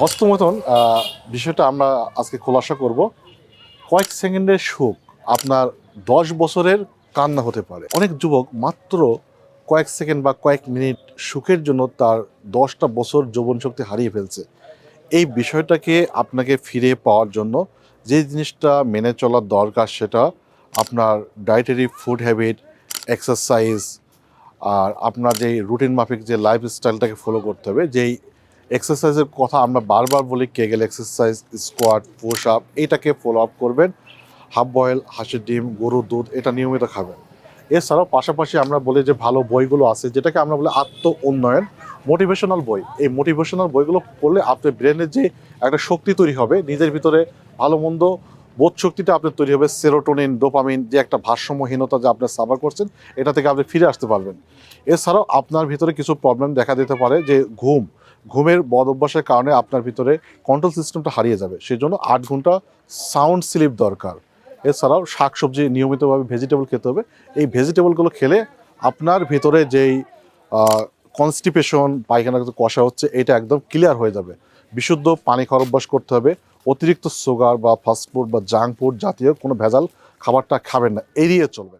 হস্তমতন বিষয়টা আমরা আজকে খোলাসা করব। কয়েক সেকেন্ডের সুখ আপনার দশ বছরের কান্না হতে পারে। অনেক যুবক মাত্র কয়েক সেকেন্ড বা কয়েক মিনিট সুখের জন্য তার দশটা বছর যৌবন শক্তি হারিয়ে ফেলছে। এই বিষয়টাকে আপনাকে ফিরে পাওয়ার জন্য যে জিনিসটা মেনে চলার দরকার সেটা আপনার ডায়েটারি ফুড হ্যাবিট এক্সারসাইজ আর আপনার যে রুটিন মাফিক যে লাইফ স্টাইলটাকে ফলো করতে হবে, যেই এক্সারসাইজের কথা আমরা বারবার বলি kegel exercise squat push up এটাকে ফলো আপ করবেন। হাফ বয়েল হাঁসের ডিম, গরুর দুধ, এটা নিয়মিত খাবেন। এছাড়াও পাশাপাশি আমরা বলি যে ভালো বইগুলো আছে, যেটাকে আমরা বলি আত্ম উন্নয়ন মোটিভেশনাল বই। এই মোটিভেশনাল বইগুলো পড়লে আপনার ব্রেনের যে একটা শক্তি তৈরি হবে, নিজের ভিতরে ভালো মন্দ বোধ শক্তিটা আপনার তৈরি হবে সেরোটোনিন ডোপামিন যে একটা ভারসাম্যহীনতা যে আপনি সাফার করছেন, এটা থেকে আপনি ফিরে আসতে পারবেন। এছাড়াও আপনার ভিতরে কিছু প্রবলেম দেখা দিতে পারে, যে ঘুম। ঘুমের বদ অভ্যাসের কারণে আপনার ভিতরে কন্ট্রোল সিস্টেমটা হারিয়ে যাবে। সেই জন্য আট ঘণ্টা সাউন্ড স্লিপ দরকার। এছাড়াও শাকসবজি নিয়মিতভাবে ভেজিটেবল খেতে হবে। এই ভেজিটেবলগুলো খেলে আপনার ভিতরে যেই কনস্টিপেশন পায়খানা কষা হচ্ছে, এটা একদম ক্লিয়ার হয়ে যাবে। বিশুদ্ধ পানি খাওয়ার অভ্যাস করতে হবে। অতিরিক্ত সুগার বা ফাস্টফুড বা জাঙ্ক ফুড জাতীয় কোনো ভেজাল খাবারটা খাবেন না, এড়িয়ে চলবেন।